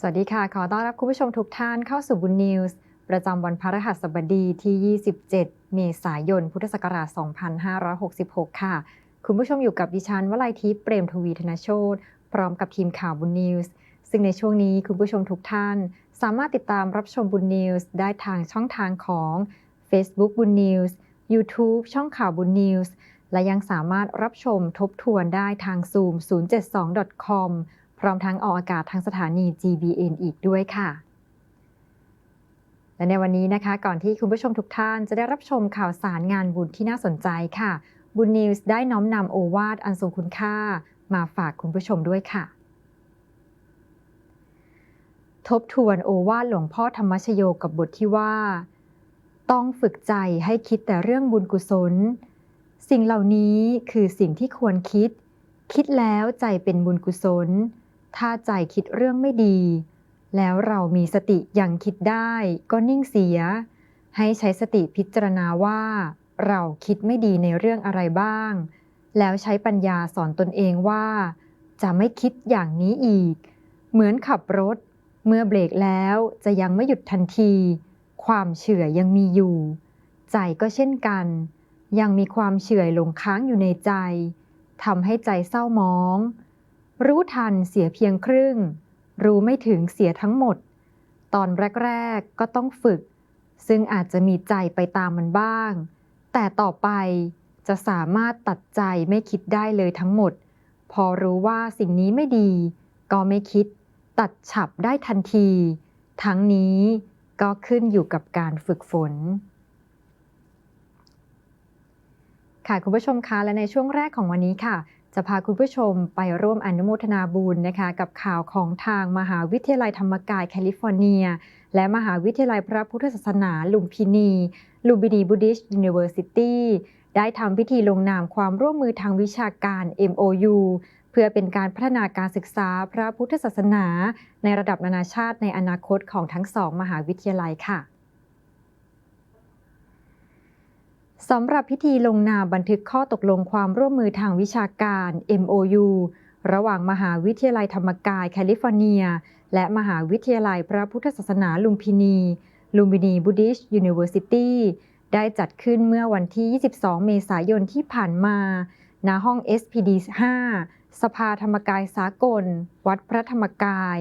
สวัสดีค่ะ ขอต้อนรับคุณผู้ชมทุกท่านเข้าสู่บุญนิวส์ประจำวันพฤหัสบดีที่ 27 เมษายน พุทธศักราช 2566 ค่ะ คุณผู้ชมอยู่กับดิฉันวลัยทิพย์เปรมทวีธนโชตพร้อมกับทีมข่าวบุญนิวส์ซึ่งในช่วงนี้คุณผู้ชมทุกท่าน สามารถติดตามรับชมบุญนิวส์ได้ทางช่องทางของ Facebook บุญนิวส์ YouTube ช่องข่าวบุญนิวส์และยังสามารถรับชมทบทวนได้ทาง Zoom 072.com พร้อมทั้งออกอากาศทางสถานี GBN อีกด้วยค่ะและในวันนี้นะคะ ก่อนที่คุณผู้ชมทุกท่านจะได้รับชมข่าวสารงานบุญที่น่าสนใจค่ะ บุญนิวส์ได้น้อมนำโอวาทอันทรงคุณค่า มาฝากคุณผู้ชมด้วยค่ะ ทบทวนโอวาทหลวงพ่อธรรมชโยกับบทที่ว่า ต้องฝึกใจให้คิดแต่เรื่องบุญกุศล สิ่งเหล่านี้คือสิ่งที่ควรคิด คิดแล้วใจเป็นบุญกุศล ถ้าใจคิดเรื่องไม่ดี แล้วเรามีสติยังคิดได้ก็นิ่งเสีย ให้ใช้สติพิจารณาว่า เราคิดไม่ดีในเรื่องอะไรบ้าง แล้วใช้ปัญญาสอนตนเองว่า จะไม่คิดอย่างนี้อีก เหมือนขับรถ เมื่อเบรกแล้วจะยังไม่หยุดทันที ความเฉื่อยยังมีอยู่ ใจก็เช่นกัน ยังมีความเฉื่อยหลงค้างอยู่ในใจทำให้ใจเศร้ามอง รู้ทันเสียเพียงครึ่ง รู้ไม่ถึงเสียทั้งหมด ตอนแรก ๆ ก็ต้องฝึก ซึ่งอาจจะมีใจไปตามมันบ้าง แต่ต่อไปจะสามารถตัดใจไม่คิดได้เลยทั้งหมด พอรู้ว่าสิ่งนี้ไม่ดี ก็ไม่คิด ตัดฉับได้ทันที ทั้งนี้ก็ขึ้นอยู่กับการฝึกฝนค่ะคุณผู้ชมคะและในช่วงแรกของวันนี้ค่ะ จะพาคุณผู้ชมไปร่วมอนุโมทนาบุญนะคะกับข่าวของทางมหาวิทยาลัยธรรมกายแคลิฟอร์เนีย และมหาวิทยาลัยพระพุทธศาสนาลุมพินีลูบินีบูดิชยูนิเวอร์ซิตี้ได้ทำพิธีลงนามความร่วมมือทางวิชาการ MOU เพื่อเป็นการพัฒนาการศึกษาพระพุทธศาสนา ในระดับนานาชาติในอนาคตของทั้งสองมหาวิทยาลัยค่ะ สำหรับพิธีลงนามบันทึกข้อตกลงความร่วมมือทางวิชาการ MOU ระหว่างมหาวิทยาลัยธรรมกายแคลิฟอร์เนีย และมหาวิทยาลัยพระพุทธศาสนาลุมพินี ลุมพินีบูดิชยูนิเวอร์ซิตี้ได้จัดขึ้นเมื่อวันที่ 22 เมษายนที่ผ่านมา ณ ห้อง SPD 5 สภาธรรมกายสากล วัดพระธรรมกาย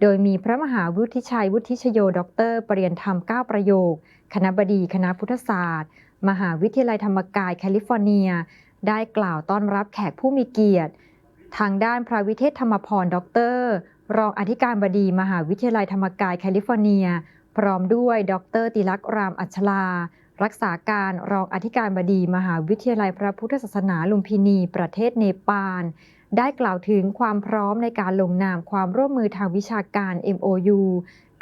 โดยมีพระมหาวุฒิชัยวุฒิชโย ดร ปรริยนธรรม 9 ประโยค คณะบดีคณะพุทธศาสตร์ มหาวิทยาลัยธรรมกายแคลิฟอร์เนีย ได้กล่าวต้อนรับแขกผู้มีเกียรติ ทางด้านพระวิเทศธรรมพรด็อกเตอร์รองอธิการบดีมหาวิทยาลัยธรรมกายแคลิฟอร์เนีย พร้อมด้วยดรติลักษ์รามอัชลา รักษาการรองอธิการบดีมหาวิทยาลัยพระพุทธศาสนาลุมพินี ประเทศเนปาล ได้กล่าวถึงความพร้อมในการลงนามความร่วมมือทางวิชาการ MOU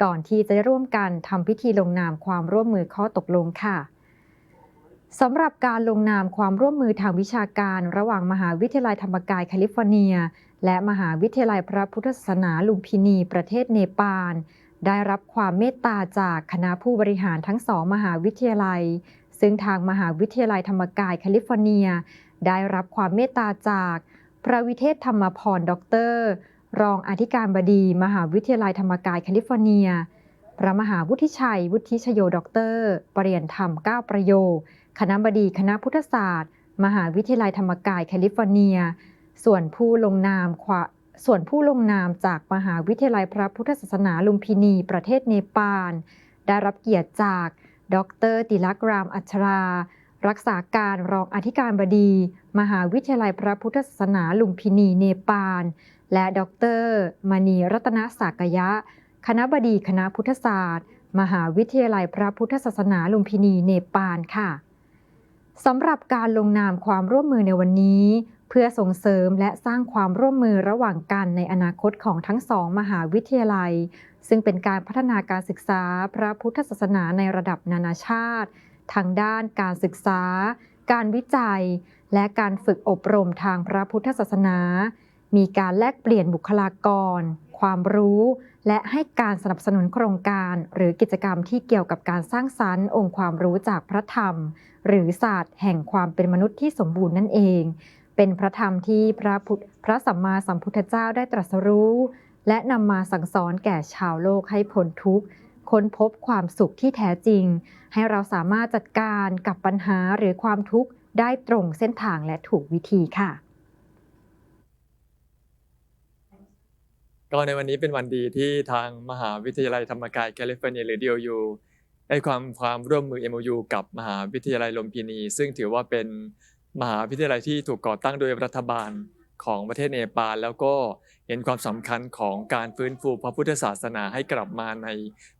ก่อนที่จะได้ร่วมกันทำพิธีลงนามความร่วมมือข้อตกลงค่ะ สำหรับการลงนามความร่วมมือทางวิชาการ ระหว่างมหาวิทยาลัยธรรมกายแคลิฟอร์เนีย และมหาวิทยาลัยพระพุทธศาสนาลุมพินี ประเทศเนปาล ได้รับความเมตตาจากคณะผู้บริหารทั้งสองมหาวิทยาลัย ซึ่งทางมหาวิทยาลัยธรรมกายแคลิฟอร์เนีย ได้รับความเมตตาจาก พระวิเทศธรรมพรด็อกเตอร์ รองอธิการบดี มหาวิทยาลัยธรรมกายแคลิฟอร์เนีย พระมหาวุฒิชัย วุฒิชโยด็อกเตอร์ปรริยนธรรม 9 ประโยค คณะบดีคณะพุทธศาสตร์ มหาวิทยาลัยธรรมกายแคลิฟอร์เนีย ส่วนผู้ลงนามส่วนผู้ลงนามจากมหาวิทยาลัยพระพุทธศาสนาลุมพินี ประเทศเนปาล ได้รับเกียรติจาก ดรติลักรามอัชรา รักษาการรองอธิการบดี มหาวิทยาลัยพระพุทธศาสนาลุมพินีเนปาล และดรมณีรัตนสากยะ คณะบดีคณะพุทธศาสตร์ มหาวิทยาลัยพระพุทธศาสนาลุมพินีเนปาลค่ะ สำหรับการลงนามความร่วมมือในวันนี้ เพื่อส่งเสริมและสร้างความร่วมมือระหว่างกันในอนาคตของทั้งสองมหาวิทยาลัย ซึ่งเป็นการพัฒนาการศึกษาพระพุทธศาสนาในระดับนานาชาติ ทางด้านการศึกษา การวิจัย และการฝึกอบรมทางพระพุทธศาสนา มีการแลกเปลี่ยนบุคลากร ความรู้ และให้การสนับสนุนโครงการ หรือกิจกรรมที่เกี่ยวกับการสร้างสรรค์องค์ความรู้จากพระธรรม หรือศาสตร์แห่งความเป็นมนุษย์ที่สมบูรณ์นั่นเอง เป็นพระธรรมที่พระพุทธพระสัมมาสัมพุทธเจ้าได้ตรัสรู้ และนำมาสั่งสอนแก่ชาวโลกให้พ้นทุกข์ค้นพบความสุขที่แท้จริง ให้เราสามารถจัดการกับปัญหาหรือความทุกข์ได้ตรงเส้นทางและถูกวิธีค่ะ ก็ในวันนี้เป็นวันดีที่ทางมหาวิทยาลัยธรรมกายแคลิฟอร์เนียหรือ DOU ได้ความความร่วมมือ MOU กับมหาวิทยาลัยลมพินี ซึ่งถือว่าเป็นมหาวิทยาลัยที่ถูกก่อตั้งโดยรัฐบาลของประเทศเนปาลแล้วก็เห็นความสำคัญของการฟื้นฟูพระพุทธศาสนาให้กลับมาใน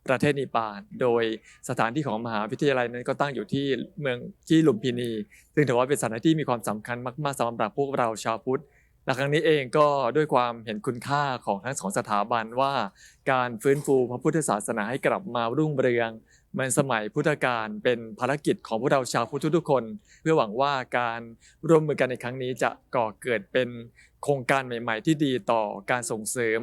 ประเทศเนปาลโดยสถานที่ของมหาวิทยาลัยนั้นก็ตั้งอยู่ที่เมืองที่ลุมพินี ซึ่งถือว่าเป็นสถานที่มีความสำคัญมากๆสำหรับพวกเราชาวพุทธและครั้งนี้เองก็ด้วยความเห็นคุณค่าของทั้งสองสถาบันว่า การฟื้นฟูพระพุทธศาสนาให้กลับมารุ่งเรือง เหมือนสมัยพุทธกาลเป็นภารกิจของพวกเราชาวพุทธทุกคน เพื่อหวังว่าการร่วมมือกันในครั้งนี้จะก่อเกิดเป็นโครงการใหม่ ๆ ที่ดีต่อการส่งเสริม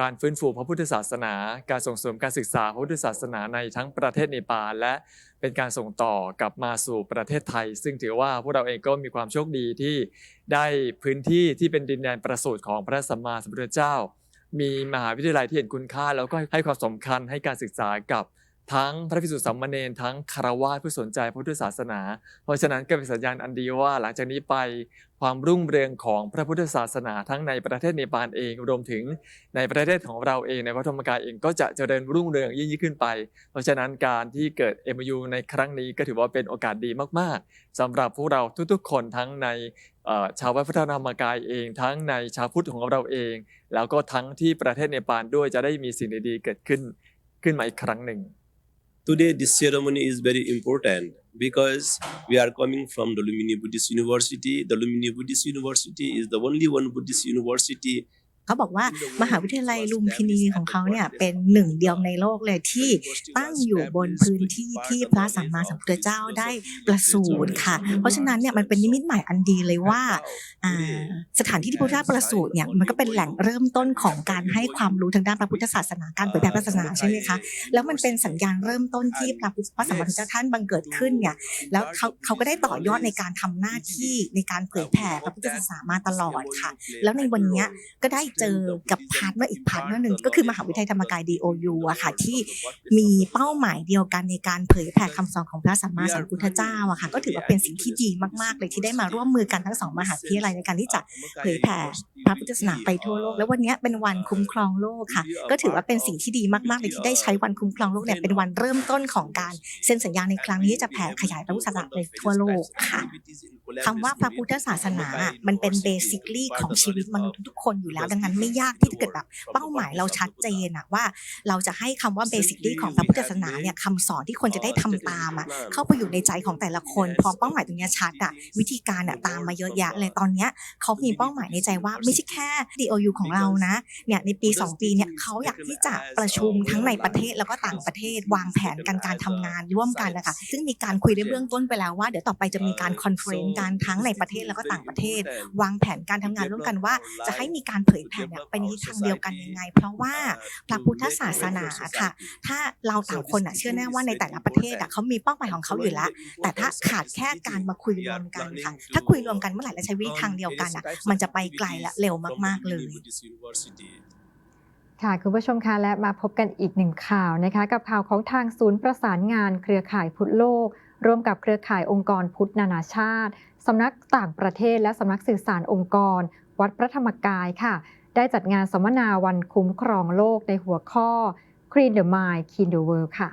การฟื้นฟูพระพุทธศาสนา การส่งเสริมการศึกษาพระพุทธศาสนาในทั้งประเทศเนปาลและเป็นการส่งต่อกลับมาสู่ประเทศไทย ซึ่งถือว่าพวกเราเองก็มีความโชคดีที่ได้พื้นที่ที่เป็นดินแดนประสูติของพระสัมมาสัมพุทธเจ้ามีมหาวิทยาลัยที่เห็นคุณค่า แล้วก็ให้ความสำคัญให้การศึกษากับ ทั้งพระภิกษุสามเณรทั้งคารวะผู้สนใจพระพุทธศาสนา เพราะฉะนั้นก็เป็นสัญญาณอันดีว่า หลังจากนี้ไปความรุ่งเรืองของพระพุทธศาสนา ทั้งในประเทศเนปาลเองรวมถึงในประเทศของเราเองในวัดธรรมกายเองก็จะเจริญรุ่งเรืองยิ่งยิ่งขึ้นไป เพราะฉะนั้นการที่เกิด MU ในครั้งนี้ก็ถือว่าเป็นโอกาสดีมาก ๆสำหรับพวกเราทุกๆ คนทั้งในชาววัดพระธรรมกายเอง ทั้งในชาวพุทธของเราเอง แล้วก็ทั้งที่ประเทศเนปาลด้วยจะได้มีสิ่งดีๆเกิดขึ้นขึ้นมาอีกครั้งหนึ่ง Today, this ceremony is very important because we are coming from the Lumini Buddhist University. The Lumini Buddhist University is the only one Buddhist university เขาบอกว่ามหาวิทยาลัยลุมพินีของเขาเนี่ยเป็นหนึ่งเดียวในโลกเลยที่ตั้งอยู่บนพื้นที่ที่พระสัมมาสัมพุทธเจ้าได้ประสูติค่ะ เพราะฉะนั้นเนี่ยมันเป็นนิมิตหมายอันดีเลยว่าอ่าสถานที่ที่พระพุทธเจ้าประสูติเนี่ยมันก็เป็นแหล่งเริ่มต้นของการให้ความรู้ทางด้านพระพุทธศาสนาการเผยแพร่ศาสนาใช่ไหมคะแล้วมันเป็นสัญญาณเริ่มต้นที่พระพุทธพระสัมมาสัมพุทธเจ้าท่านบังเกิดขึ้นเนี่ยแล้วเขาเขาก็ได้ต่อยอดในการทำหน้าที่ในการเผยแผ่พระพุทธศาสนามาตลอดค่ะ แล้วในวันเนี้ยก็ได้เจอกับพาร์ทเนอร์อีกพาร์ทเนอร์หนึ่งก็คือมหาวิทยาลัยธรรมกาย DOU อะค่ะที่มีเป้าหมายเดียวกันในการเผยแผ่คำสอนของพระสัมมาสัมพุทธเจ้าอะค่ะก็ถือว่าเป็นสิ่งที่ดีมากๆ เลยที่ได้มาร่วมมือกันทั้งสองมหาวิทยาลัยในการที่จะเผยแผ่พระพุทธศาสนาไปทั่วโลก แล้ววันเนี้ยเป็นวันคุ้มครองโลกค่ะ ก็ถือว่าเป็นสิ่งที่ดีมากๆเลยที่ได้ใช้วันคุ้มครองโลกเนี่ยเป็นวันเริ่มต้นของการเซ็นสัญญาในครั้งนี้ที่จะแผ่ขยายพระพุทธศาสนาไปทั่วโลกค่ะคำว่าพระพุทธศาสนาอะมันเป็นเบสิคลี่ของชีวิตมนุษย์ทุกๆคนอยู่แล้วดังนั้นไม่ยากที่จะเกิดแบบเป้าหมายเราชัดเจนอะว่าเราจะให้คำว่าเบสิคลี่ของพระพุทธศาสนาเนี่ยคำสอนที่คนจะได้ทำตามอะเข้าไปอยู่ในใจของแต่ละคนพอเป้าหมายตรงเนี้ยชัดอะวิธีการอะตามมาเยอะแยะเลยตอนเนี้ยเขามีเป้าหมายในใจว่าไม่ใช่แค่ DOU ของเรานะเนี่ยในปี 2 ปีเนี่ยเขาอยากที่จะประชุมทั้งในประเทศแล้วก็ต่างประเทศวางแผนการการทำงานร่วมกันนะคะซึ่งมีการคุยในเบื้องต้นไปแล้วว่าเดี๋ยวต่อไปจะมีการคอนเฟรนซ์การทั้งในประเทศแล้วก็ต่างประเทศ วางแผนการทำงานร่วมกันว่า จะให้มีการเผยแผ่เนี่ยไปในทิศทางเดียวกันยังไง เพราะว่าพระพุทธศาสนาค่ะ ถ้าเราต่างคนอะเชื่อแน่ว่าในแต่ละประเทศอะเขามีเป้าหมายของเขาอยู่แล้วแต่ถ้าขาดแค่การมาคุยรวมกันค่ะ ถ้าคุยรวมกันเมื่อไหร่และใช้วิธีทางเดียวกันอะ มันจะไปไกลและเร็วมาก ๆ เลยค่ะคุณผู้ชมคะและมาพบกันอีกหนึ่งข่าวนะคะ กับข่าวของทางศูนย์ประสานงานเครือข่ายพุทธโลก ร่วมกับเครือข่ายองค์กรพุทธนานาชาติสำนักต่างประเทศและสำนักสื่อสารองค์กร วัดพระธรรมกายค่ะ ได้จัดงานสัมมนาวันคุ้มครองโลกในหัวข้อ Clean the Mind Clean the World ค่ะ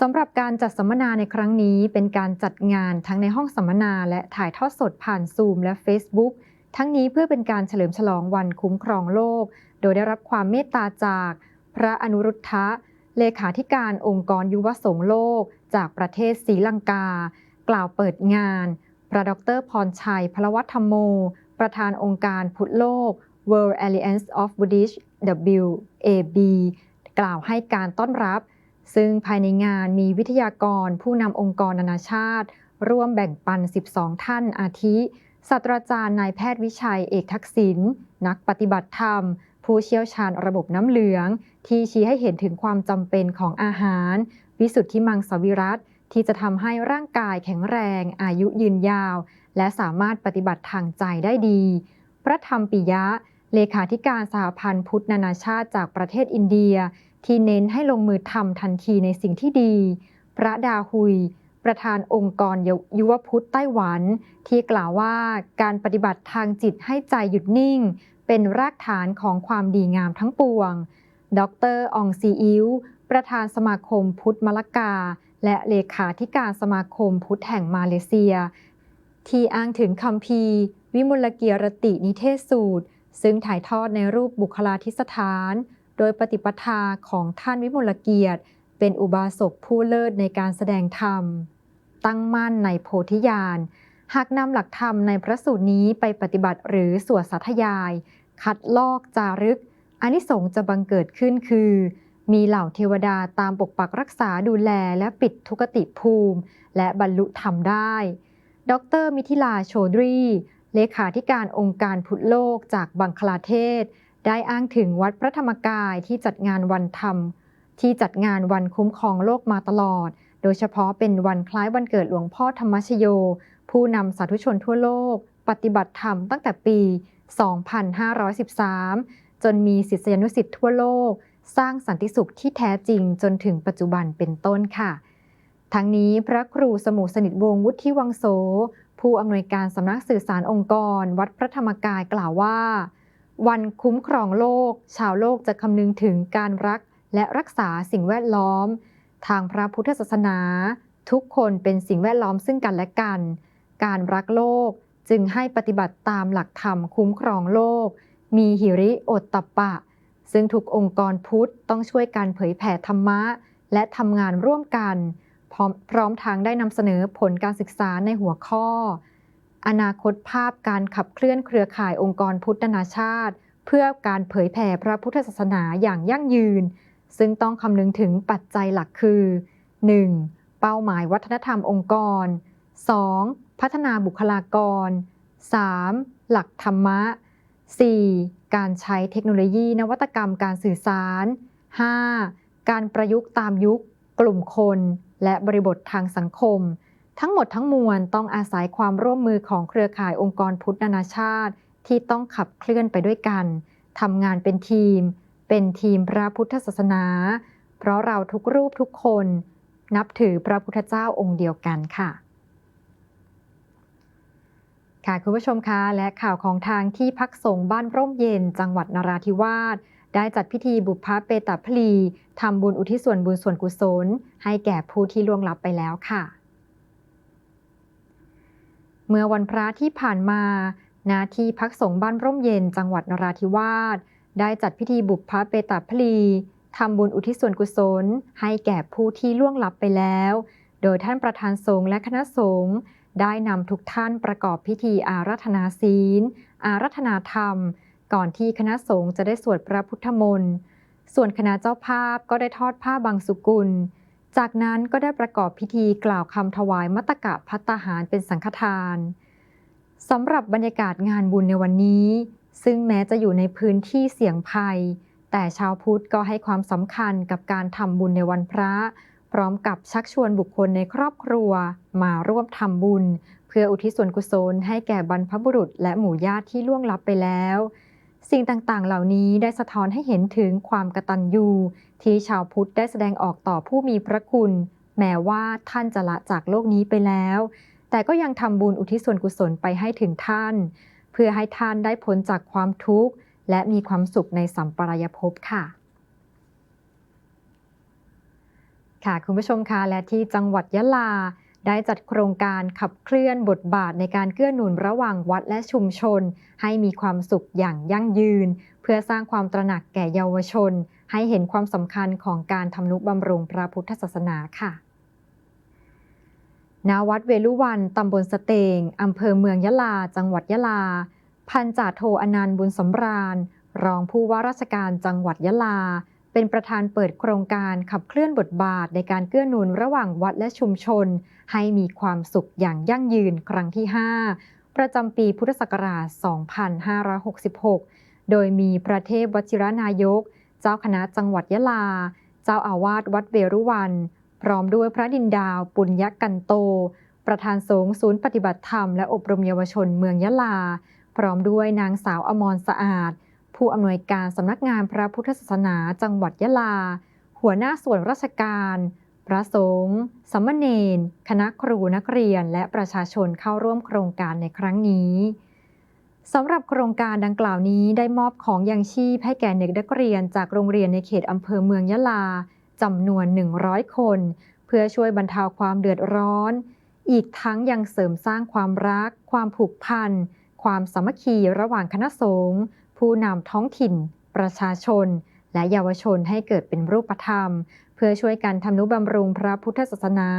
สำหรับการจัดสัมมนาในครั้งนี้ เป็นการจัดงานทั้งในห้องสัมมนาและถ่ายทอดสดผ่านซูมและ Facebook ทั้งนี้เพื่อเป็นการเฉลิมฉลองวันคุ้มครองโลก โดยได้รับความเมตตาจาก พระอนุรุทธะ เลขาธิการองค์กรยุวสงโลก จากประเทศศรีลังกา กล่าวเปิดงาน พระดรพรชัยพลวัฒธรรมโม ประธานองค์การพุทธโลก World Alliance of Buddhists WAB กล่าวให้การต้อนรับ ซึ่งภายในงานมีวิทยากรผู้นำองค์กรนานาชาติ ร่วมแบ่งปัน 12 ท่านอาทิศาสตราจารย์นายแพทย์วิชัยเอกทักษิณนักปฏิบัติธรรม ผู้เชี่ยวชาญระบบน้ำเหลือง ที่ชี้ให้เห็นถึงความจำเป็นของอาหาร วิสุทธิมังสวิรัตที่จะทำให้ร่างกายแข็งแรงอายุยืนยาว และสามารถปฏิบัติทางใจได้ดี พระธรรมปิยะ เลขาธิการสหพันธ์พุทธนานาชาติจากประเทศอินเดีย ที่เน้นให้ลงมือทำทันทีในสิ่งที่ดี พระดาฮุย ประธานองค์กรยุวพุทธไต้หวัน ที่กล่าวว่าการปฏิบัติทางจิตให้ใจหยุดนิ่ง เป็นรากฐานของความดีงามทั้งปวง ดรอองซีอิวประธานสมาคมพุทธมลกา และเลขาธิการสมาคมพุทธแห่งมาเลเซีย ที่อ้างถึงคำพีวิมุลเกียรตินิเทศสูตร ซึ่งถ่ายทอดในรูปบุคลาธิสถาน โดยปฏิปทาของท่านวิมุลเกียรติ เป็นอุบาสกผู้เลิศในการแสดงธรรม ตั้งมั่นในโพธิญาณ หากนำหลักธรรมในพระสูตรนี้ไปปฏิบัติหรือสวดสาธยาย คัดลอกจารึกอานิสงส์จะบังเกิดขึ้นคือ มีเหล่าเทวดาตามปกปักรักษาดูแลและปิดทุกติภูมิ และบรรลุธรรมได้ ดรมิถิลาโชดรี เลขาธิการองค์การพุทธโลกจากบังคลาเทศ ได้อ้างถึงวัดพระธรรมกายที่จัดงานวันธรรม ที่จัดงานวันคุ้มครองโลกมาตลอด โดยเฉพาะเป็นวันคล้ายวันเกิดหลวงพ่อธรรมชโย ผู้นำสาธุชนทั่วโลก ปฏิบัติธรรมตั้งแต่ปี 2513 จนมีศิษยานุศิษย์ทั่วโลก สร้างสันติสุขที่แท้จริงจนถึงปัจจุบันเป็นต้นค่ะ ทั้งนี้พระครูสมุสนิทวงศ์วุฒิวังโส ผู้อำนวยการสำนักสื่อสารองค์กร วัดพระธรรมกายกล่าวว่า วันคุ้มครองโลก ชาวโลกจะคำนึงถึงการรักและรักษาสิ่งแวดล้อม ทางพระพุทธศาสนา ทุกคนเป็นสิ่งแวดล้อมซึ่งกันและกัน การรักโลกจึงให้ปฏิบัติตามหลักธรรมคุ้มครองโลก มีหิริโอตตัปปะ ซึ่งทุกองค์กรพุทธต้องช่วยกันเผยแผ่ธรรมะ และทำงานร่วมกัน พร้อมทางได้นำเสนอผลการศึกษาในหัวข้อ อนาคตภาพการขับเคลื่อนเครือข่ายองค์กรพุทธนานาชาติ เพื่อการเผยแผ่พระพุทธศาสนาอย่างยั่งยืน ซึ่งต้องคำนึงถึงปัจจัยหลักคือ 1. เป้าหมายวัฒนธรรมองค์กร 2. พัฒนาบุคลากร 3. หลักธรรมะ 4. การใช้เทคโนโลยีนวัตกรรมการสื่อสาร 5. การประยุกต์ตามยุค กลุ่มคน และบริบททางสังคม ทั้งหมดทั้งมวลต้องอาศัยความร่วมมือของเครือข่ายองค์กรพุทธนานาชาติ ที่ต้องขับเคลื่อนไปด้วยกันทำงานเป็นทีม เป็นทีมพระพุทธศาสนา เพราะเราทุกรูปทุกคน นับถือพระพุทธเจ้าองค์เดียวกันค่ะค่ะคุณผู้ชมคะและข่าวของทางที่พักสงฆ์บ้านร่มเย็นจังหวัดนราธิวาส ได้จัดพิธีบุพพเปตพลีทำบุญอุทิศส่วนบุญส่วนกุศล ให้แก่ผู้ที่ล่วงลับไปแล้วค่ะ เมื่อวันพระที่ผ่านมาณที่พักสงฆ์บ้านร่มเย็นจังหวัดนราธิวาสได้จัดพิธีบุพพเปตพลีทำบุญอุทิศส่วนกุศล ให้แก่ผู้ที่ล่วงลับไปแล้ว โดยท่านประธานสงฆ์และคณะสงฆ์ได้นำทุกท่านประกอบพิธีอารัธนาศีล อารัธนาธรรม ก่อนที่คณะสงฆ์จะได้สวดพระพุทธมนต์ ส่วนคณะเจ้าภาพก็ได้ทอดผ้าบางสุกุล จากนั้นก็ได้ประกอบพิธีกล่าวคำถวายมัตตกะพัตาหารเป็นสังฆทานสำหรับบรรยากาศงานบุญในวันนี้ ซึ่งแม้จะอยู่ในพื้นที่เสี่ยงภัย แต่ชาวพุทธก็ให้ความสำคัญกับการทำบุญในวันพระ พร้อมกับชักชวนบุคคลในครอบครัว มาร่วมทำบุญ เพื่ออุทิศส่วนกุศลให้แก่บรรพบุรุษและหมู่ญาติที่ล่วงลับไปแล้ว สิ่งต่างๆ เหล่านี้ได้สะท้อนให้เห็นถึงความกตัญญูที่ชาวพุทธได้แสดงออกต่อผู้มีพระคุณ แม้ว่าท่านจะละจากโลกนี้ไปแล้ว แต่ก็ยังทำบุญอุทิศส่วนกุศลไปให้ถึงท่าน เพื่อให้ท่านได้พ้นจากความทุกข์ และมีความสุขในสัมปรายภพค่ะค่ะคุณผู้ชมคะและที่จังหวัดยะลา ได้จัดโครงการขับเคลื่อนบทบาทในการเกื้อหนุนระหว่างวัดและชุมชน ให้มีความสุขอย่างยั่งยืน เพื่อสร้างความตระหนักแก่เยาวชน ให้เห็นความสำคัญของการทำนุบำรุงพระพุทธศาสนาค่ะณวัดเวลุวัน ตำบลสเตง อำเภอเมืองยะลา จังหวัดยะลา พันจ่าโทอนันต์บุญสำราญ รองผู้ว่าราชการจังหวัดยะลา เป็นประธานเปิดโครงการขับเคลื่อนบทบาทในการเกื้อหนุนระหว่างวัดและชุมชน ให้มีความสุขอย่างยั่งยืนครั้งที่ 5 ประจำปีพุทธศักราช 2566 โดยมีพระเทพวชิรนายก เจ้าคณะจังหวัดยะลา เจ้าอาวาสวัดเวรุวัน พร้อมด้วยพระดินดาวปุญญกันโต ประธานสงฆ์ศูนย์ปฏิบัติธรรมและอบรมเยาวชนเมืองยะลา พร้อมด้วยนางสาวอมรสะอาด ผู้อำนวยการสำนักงานพระพุทธศาสนาจังหวัดยะลา หัวหน้าส่วนราชการ พระสงฆ์สามเณรคณะครูนักเรียนและประชาชนเข้าร่วมโครงการในครั้งนี้สำหรับโครงการดังกล่าวนี้ได้มอบของยังชีพให้แก่เด็กนักเรียนจากโรงเรียนในเขตอำเภอเมืองยะลาจำนวน 100 คน เพื่อช่วยบรรเทาความเดือดร้อน อีกทั้งยังเสริมสร้างความรัก ความผูกพัน ความสามัคคีระหว่างคณะสงฆ์ ผู้นำท้องถิ่น ประชาชน และเยาวชนให้เกิดเป็นรูปธรรม เพื่อช่วยกันทำนุบำรุงพระพุทธศาสนา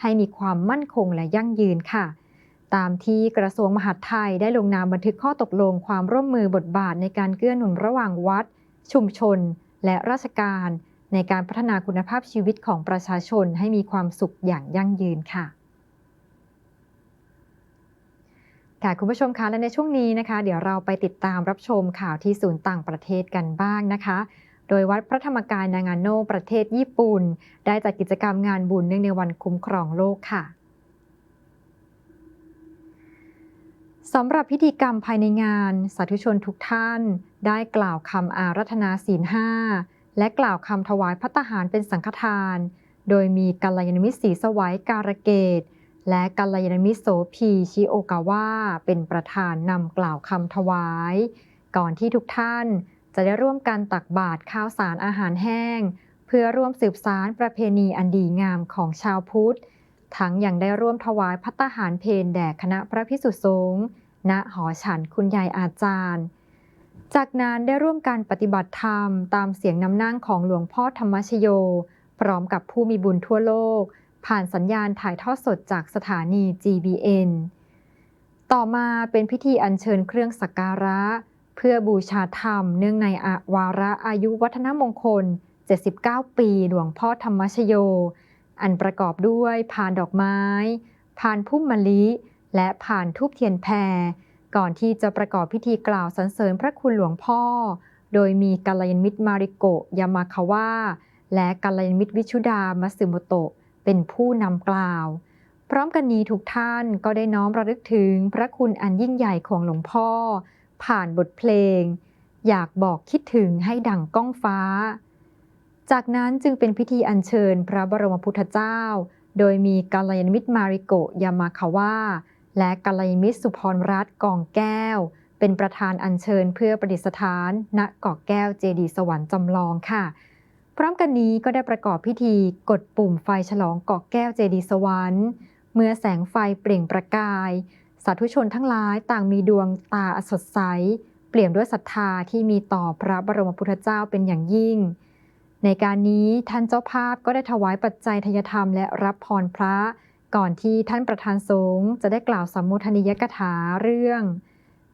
ให้มีความมั่นคงและยั่งยืนค่ะ ตามที่กระทรวงมหาดไทยได้ลงนามบันทึกข้อตกลงความร่วมมือบทบาทในการเกื้อหนุนระหว่างวัด ชุมชน และราชการ ในการพัฒนาคุณภาพชีวิตของประชาชนให้มีความสุขอย่างยั่งยืนค่ะ ค่ะคุณผู้ชมคะและในช่วงนี้นะคะ เดี๋ยวเราไปติดตามรับชมข่าวที่ศูนย์ต่างประเทศกันบ้างนะคะ โดยวัดพระธรรมกายนางาโนประเทศญี่ปุ่น ได้จัดกิจกรรมงานบุญเนื่องในวันคุ้มครองโลกค่ะสำหรับพิธีกรรมภายในงาน สาธุชนทุกท่าน ได้กล่าวคำอารัธนาศีลห้าและกล่าวคำถวายพัตตาหารเป็นสังฆทาน โดยมีกัลยาณมิตรศรีสวัยการเกต และกัลยาณมิตรโสพีชิโอกาวะเป็นประธานนำกล่าวคำถวาย ก่อนที่ทุกท่านจะได้ร่วมกันตักบาตรข้าวสารอาหารแห้ง เพื่อร่วมสืบสารประเพณีอันดีงามของชาวพุทธ ทั้งยังได้ร่วมถวายพัตตาหารเพนแด่คณะพระพิสุสงฆ์ณหอฉันคุณยายอาจารย์ จากนั้นได้ร่วมการปฏิบัติธรรมตามเสียงนำนั่งของหลวงพ่อธรรมชโย พร้อมกับผู้มีบุญทั่วโลก ผ่านสัญญาณถ่ายทอดสดจากสถานี GBN ต่อมาเป็นพิธีอัญเชิญเครื่องสักการะ เพื่อบูชาธรรมเนื่องในอาวาระอายุวัฒนมงคล 79 ปีหลวงพ่อธรรมชโย อันประกอบด้วยพานดอกไม้ พานพุ่มมะลิ และผ่านทูบเทียนแพร ก่อนที่จะประกอบพิธีกล่าวสรรเสริญพระคุณหลวงพ่อ โดยมีกัลยาณมิตรมาริโกะยามาคาวะและกัลยาณมิตรวิชุดามัสึโมโตะ เป็นผู้นำกล่าว พร้อมกันนี้ทุกท่านก็ได้น้อมระลึกถึงพระคุณอันยิ่งใหญ่ของหลวงพ่อ ผ่านบทเพลง อยากบอกคิดถึงให้ดังก้องฟ้า จากนั้นจึงเป็นพิธีอัญเชิญพระบรมพุทธเจ้า โดยมีกัลยาณมิตรมาริโกยามาคาวะและกัลยาณมิตรสุพรรัตน์กองแก้ว เป็นประธานอัญเชิญเพื่อประดิษฐาน ณเกาะแก้วเจดีสวรรค์จำลองค่ะ พร้อมกันนี้ก็ได้ประกอบพิธีกดปุ่มไฟฉลองเกาะแก้วเจดีสวรรค์ เมื่อแสงไฟเปล่งประกาย สาธุชนทั้งหลายต่างมีดวงตาสดใส เปลี่ยนด้วยศรัทธาที่มีต่อพระบรมพุทธเจ้าเป็นอย่างยิ่ง ในการนี้ท่านเจ้าภาพก็ได้ถวายปัจจัยทายธรรมและรับพรพระ ก่อนที่ท่านประธานสงฆ์จะได้กล่าวสัมโมทนิยกถาเรื่อง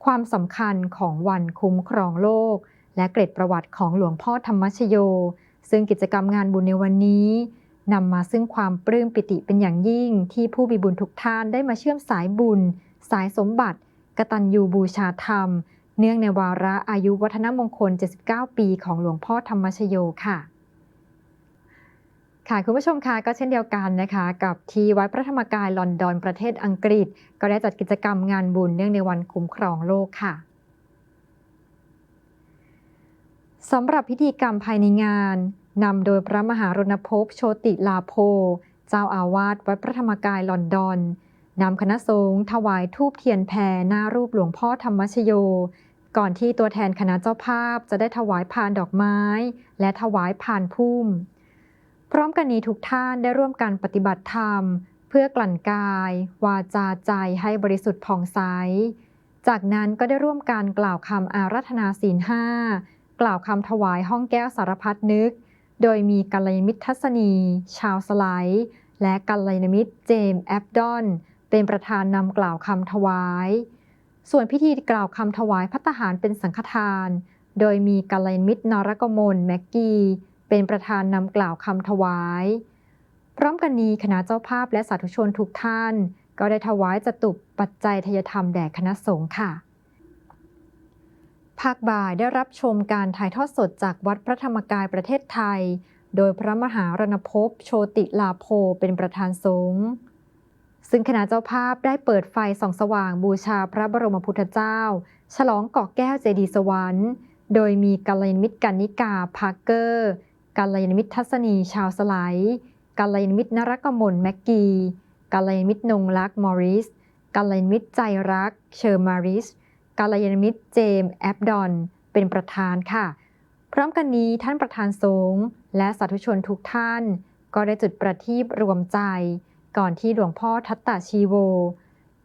ความสำคัญของวันคุ้มครองโลก และเกร็ดประวัติของหลวงพ่อธรรมชโย ซึ่งกิจกรรมงานบุญในวันนี้นำมาซึ่งความปลื้มปิติเป็นอย่างยิ่งที่ผู้มีบุญทุกท่านได้มาเชื่อมสายบุญ สายสมบัติ กตัญญูบูชาธรรม เนื่องในวาระอายุวัฒนมงคล 79 ปีของหลวงพ่อธรรมชโยค่ะ ค่ะคุณผู้ชมคะก็เช่นเดียวกันนะคะ กับที่วัดพระธรรมกายลอนดอนประเทศอังกฤษ ก็ได้จัดกิจกรรมงานบุญเนื่องในวันคุ้มครองโลกค่ะ สำหรับพิธีกรรมภายในงานนำโดยพระมหารณภพโชติลาโพ เจ้าอาวาสวัดพระธรรมกายลอนดอนนำคณะสงฆ์ถวายทูบเทียนแพรหน้ารูปหลวงพ่อธรรมชโย ก่อนที่ตัวแทนคณะเจ้าภาพจะได้ถวายพานดอกไม้ และถวายพานพุ่ม พร้อมกันนี้ทุกท่านได้ร่วมกันปฏิบัติธรรม เพื่อกลั่นกาย วาจาใจให้บริสุทธิ์ผ่องใส จากนั้นก็ได้ร่วมกันกล่าวคำอารัธนาศีลห้า กล่าวคำถวายห้องแก้วสารพัดนึก โดยมีกัลยาณมิตรทัศนี ชาวสไลด์และกัลยาณมิตรเจมส์แอปดอน เป็นประธานนำกล่าวคำถวาย ส่วนพิธีกล่าวคำถวายพัตหารเป็นสังฆทาน โดยมีกัลยาณมิตรนรกมลแม็กกี้ เป็นประธานนำกล่าวคำถวาย พร้อมกันนี้คณะเจ้าภาพและสาธุชนทุกท่าน ก็ได้ถวายจตุปปัจจัยทยธรรมแด่คณะสงฆ์ค่ะ ภาคบ่ายได้รับชมการถ่ายทอดสดจากวัดพระธรรมกายประเทศไทย โดยพระมหารณภพโชติลาโพเป็นประธานสงฆ์ซึ่งคณะเจ้าภาพได้เปิดไฟส่องสว่างบูชาพระบรมพุทธเจ้า ฉลองเกาะแก้วเจดีสวรรค์ โดยมีกัลยาณมิตรกันนิกาพาร์เกอร์กัลยาณมิตรทัศนีชาวสไลด์กัลยาณมิตรนรกมลแม็กกีกัลยาณมิตรนงรักมอริสกัลยาณมิตรใจรัก เชอร์มาริส กัลยาณมิตรเจมแอบดอน เป็นประธานค่ะ พร้อมกันนี้ท่านประธานสงฆ์และสาธุชนทุกท่าน ก็ได้จุดประทีปรวมใจ ก่อนที่หลวงพ่อทัตตาชีโว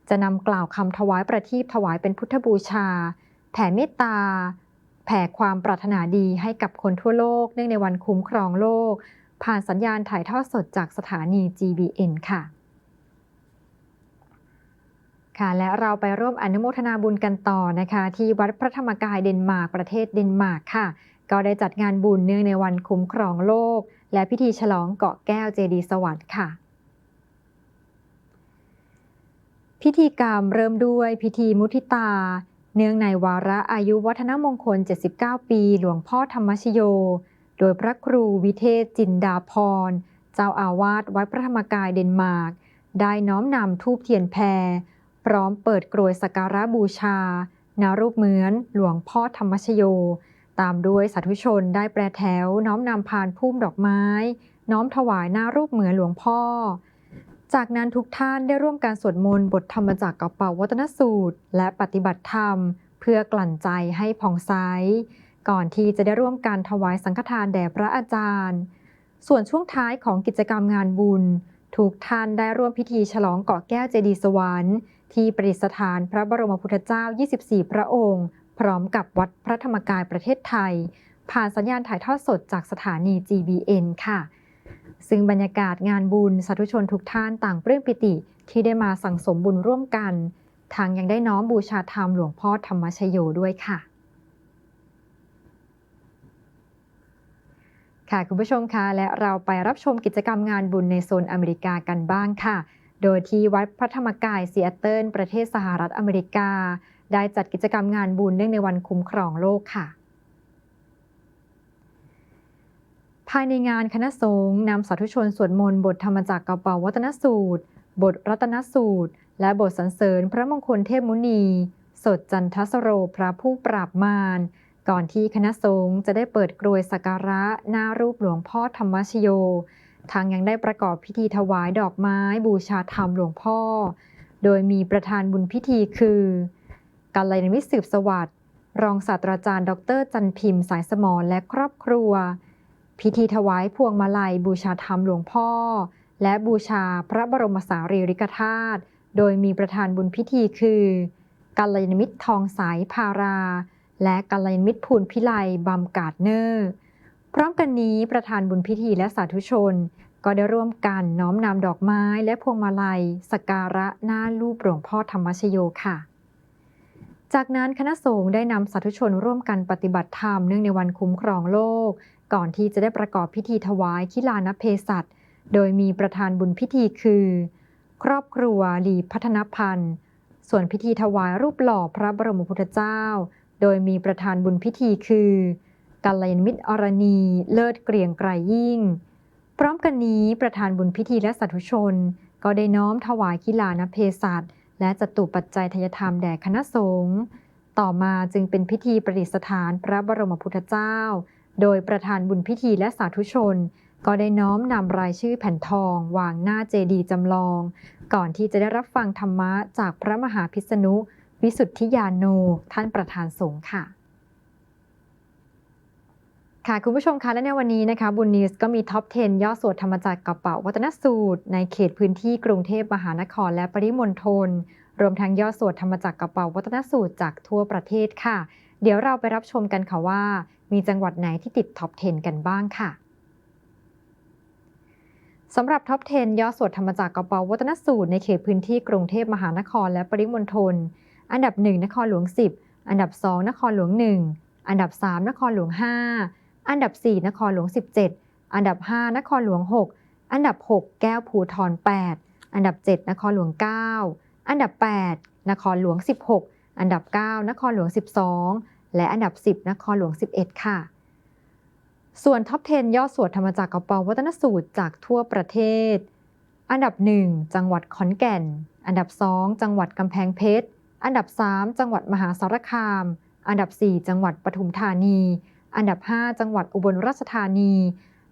จะนำกล่าวคำถวายประทีปถวายเป็นพุทธบูชา แผ่เมตตา แผ่ความปรารถนาดีให้กับคนทั่วโลก เนื่องในวันคุ้มครองโลก ผ่านสัญญาณถ่ายทอดสดจากสถานี GBN ค่ะ ค่ะและเราไปร่วมอนุโมทนาบุญกันต่อนะคะ ที่วัดพระธรรมกายเดนมาร์กประเทศเดนมาร์กค่ะ ก็ได้จัดงานบุญเนื่องในวันคุ้มครองโลก และพิธีฉลองเกาะแก้วเจดีสวรรค์ค่ะ พิธีกรรมเริ่มด้วยพิธีมุทิตา เนื่องในวาระอายุวัฒนมงคล 79 ปี หลวงพ่อธรรมชโย โดยพระครูวิเทศจินดาพร เจ้าอาวาสวัดพระธรรมกายเดนมาร์กได้น้อมนำทูบเทียนแพร พร้อมเปิดกรวยสักการะบูชานารูปเหมือนหลวงพ่อธรรมชโย ตามด้วยสาธุชนได้แปรแถว น้อมนำพานพุ่มดอกไม้ น้อมถวายหน้ารูปเหมือนหลวงพ่อ จากนั้นทุกท่านได้ร่วมการสวดมนต์บทธรรมจากกระเป๋าวัตนสูตร และปฏิบัติธรรม เพื่อกลั่นใจให้ผ่องใสก่อนที่จะได้ร่วมการถวายสังฆทานแด่พระอาจารย์ ส่วนช่วงท้ายของกิจกรรมงานบุญ ทุกท่านได้ร่วมพิธีฉลองเกาะแก้วเจดีย์สวรรค์ ที่ประดิษฐานพระบรมพุทธเจ้า 24 พระองค์ พร้อมกับวัดพระธรรมกายประเทศไทย ผ่านสัญญาณถ่ายทอดสดจากสถานี GBN ค่ะ ซึ่งบรรยากาศงานบุญสาธุชนทุกท่านต่างปลื้มปิติที่ได้มาสั่งสมบุญร่วมกัน ทางยังได้น้อมบูชาธรรมหลวงพ่อธรรมชโยด้วยค่ะค่ะ คุณผู้ชมคะและเราไปรับชมกิจกรรมงานบุญในโซนอเมริกากันบ้างค่ะ โดยที่วัดพระธรรมกายซีแอตเทิลประเทศสหรัฐอเมริกา ได้จัดกิจกรรมงานบุญเนื่องในวันคุ้มครองโลกค่ะ ภายในงานคณะสงฆ์นำสาธุชนสวดมนต์บทธรรมจักรกระเป๋าวัตนสูตร บทรัตนสูตร และบทสรรเสริญพระมงคลเทพมุนี สดจันทสโรพระผู้ปราบมารก่อนที่คณะสงฆ์จะได้เปิดกรวยสักการะหน้ารูปหลวงพ่อธรรมชโย ทางยังได้ประกอบพิธีถวายดอกไม้บูชาธรรมหลวงพ่อ โดยมีประธานบุญพิธีคือกัลยาณมิตรสืบสวัสดิ์รองศาสตราจารย์ ดร จันพิมพ์ สายสมรและครอบครัว พิธีถวายพวงมาลัยบูชาธรรมหลวงพ่อ และบูชาพระบรมสารีริกธาตุโดยมีประธานบุญพิธีคือกัลยาณมิตรทองสายพารา และกัลยาณมิตรภูลพิไลบำกาดเนอร์ พร้อมกันนี้ประธานบุญพิธีและสาธุชน ก็ได้ร่วมกันน้อมนำดอกไม้และพวงมาลัยสักการะหน้ารูปหลวงพ่อธรรมชโยค่ะ จากนั้นคณะสงฆ์ได้นำสาธุชนร่วมกันปฏิบัติธรรมเนื่องในวันคุ้มครองโลก ก่อนที่จะได้ประกอบพิธีถวายคิลานเพศัตโดยมีประธานบุญพิธีคือ ครอบครัวหลีพัฒนพันธ์ ส่วนพิธีถวายรูปหล่อพระบรมพุทธเจ้า โดยมีประธานบุญพิธีคือ กัลยาณมิตรอรณี เลิศเกรียงไกรยิ่ง พร้อมกันนี้ประธานบุญพิธีและสาธุชน ก็ได้น้อมถวายกีฬานเพศัตและจตุปัจจัยทายธรรมแด่คณะสงฆ์ต่อมาจึงเป็นพิธีประดิษฐานพระบรมพุทธเจ้า โดยประธานบุญพิธีและสาธุชน ก็ได้น้อมนำรายชื่อแผ่นทอง วางหน้าเจดีย์จำลอง ก่อนที่จะได้รับฟังธรรมะจากพระมหาพิษณุ วิสุทธิยานโน ท่านประธานสงฆ์ค่ะ ค่ะ คุณผู้ชมคะและในวันนี้นะคะบุญนิวส์ก็มีท็อป 10 ย่อสวดธรรมจักรกระเป๋าวัฒนสูตร ในเขตพื้นที่กรุงเทพมหานครและปริมณฑลรวมทั้งย่อสวดธรรมจักรกระเป๋าวัฒนสูตรจากทั่วประเทศค่ะ เดี๋ยวเราไปรับชมกันค่ะว่า มีจังหวัดไหนที่ติดท็อป 10 กันบ้างค่ะสำหรับท็อป 10 ย่อสวดธรรมจักรกระเป๋าวัฒนสูตรในเขตพื้นที่กรุงเทพมหานครและปริมณฑลอันดับ 1 นครหลวง 10 อันดับ 2 นครหลวง 1 อันดับ 3 นครหลวง 5 อันดับ 4 นครหลวง 17 อันดับ 5 นครหลวง 6 อันดับ 6 แก้วภูทร8 อันดับ 7 นครหลวง 9 อันดับ 8 นครหลวง 16 อันดับ 9 นครหลวง 12 และอันดับ 10 นครหลวง 11 ค่ะ ส่วนท็อป 10 ยอดสวดธรรมจักรกระเป๋าวัฒนสูตรจากทั่วประเทศ อันดับ 1 จังหวัดขอนแก่น อันดับ 2 จังหวัดกำแพงเพชร อันดับ 3 จังหวัดมหาสารคาม อันดับ 4 จังหวัดปทุมธานี อันดับ 5 จังหวัดอุบลราชธานี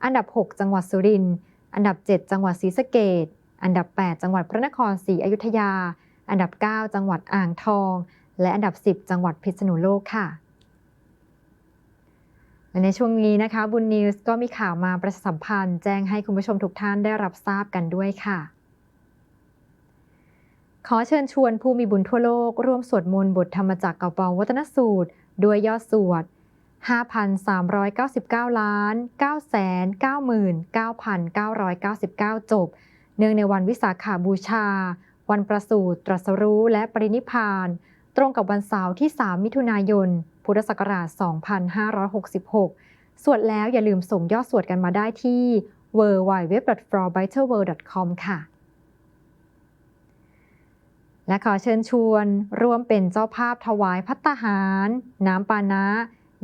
อันดับ 6 จังหวัดสุรินทร์ อันดับ 7 จังหวัดศรีสะเกษอันดับ 8 จังหวัดพระนครศรีอยุธยา อันดับ 9 จังหวัดอ่างทอง และอันดับ 10 จังหวัดพิษณุโลกค่ะและในช่วงนี้นะคะบุญนิวส์ก็มีข่าวมาประชาสัมพันธ์ แจ้งให้คุณผู้ชมทุกท่านได้รับทราบกันด้วยค่ะ ขอเชิญชวนผู้มีบุญทั่วโลก ร่วมสวดมนต์บทธรรมจักรกับเปาวัตนสูตร ด้วยยอดสวด 5,399 ล้าน999,999 จบ เนื่องในวันวิสาขาบูชา วันประสูติตรัสรู้และปรินิพาน ตรงกับวันเสาร์ที่ 3 มิถุนายน พุทธศักราช 2566 สวดแล้วอย่าลืมส่งยอดสวดกันมาได้ที่ w w w f o b i t e r w o r l d c o m ค่ะ และขอเชิญชวนร่วมเป็นเจ้าภาพถวายพัตตาหาร น้ำปานะ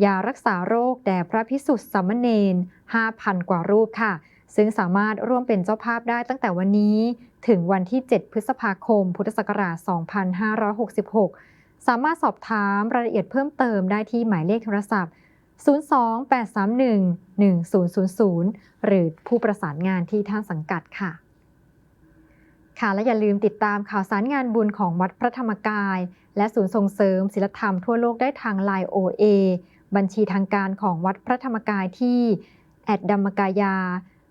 ยารักษาโรคแด่พระพิสุทธิ์สามเณร5,000 กว่ารูปค่ะ ซึ่งสามารถร่วมเป็นเจ้าภาพได้ตั้งแต่วันนี้ ถึงวันที่ 7 พฤษภาคม พุทธศักราช 2566 สามารถสอบถามรายละเอียดเพิ่มเติมได้ที่หมายเลขโทรศัพท์ 028311000 หรือผู้ประสานงานที่ท่านสังกัดค่ะ ค่ะ และอย่าลืมติดตามข่าวสารงานบุญของวัดพระธรรมกาย และศูนย์ส่งเสริมศิลธรรมทั่วโลกได้ทาง Line OA บัญชีทางการของวัดพระธรรมกายที่แอดดัมมกายา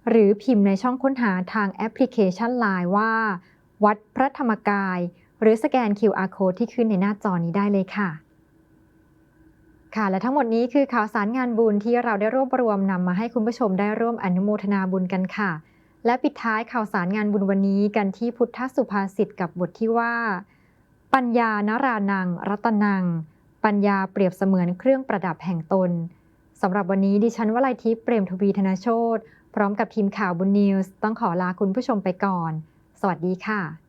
หรือพิมพ์ในช่องค้นหาทางแอปพลิเคชัน Line ว่า วัดพระธรรมกาย หรือสแกน QR Code ที่ขึ้นในหน้าจอนี้ได้เลยค่ะ ค่ะ และทั้งหมดนี้คือข่าวสารงานบุญที่เราได้รวบรวมนำมาให้คุณผู้ชมได้ร่วมอนุโมทนาบุญกันค่ะ และปิดท้ายข่าวสารงานบุญวันนี้กันที่พุทธสุภาษิตกับบทที่ว่า ปัญญานรานัง รัตนัง ปัญญาเปรียบเสมือนเครื่องประดับแห่งตนสำหรับวันนี้ดิฉันวลัยทิพย์เปรมทวีธนาโชตพร้อมกับทีมข่าวบุญนิวส์ต้องขอลาคุณผู้ชมไปก่อน สวัสดีค่ะ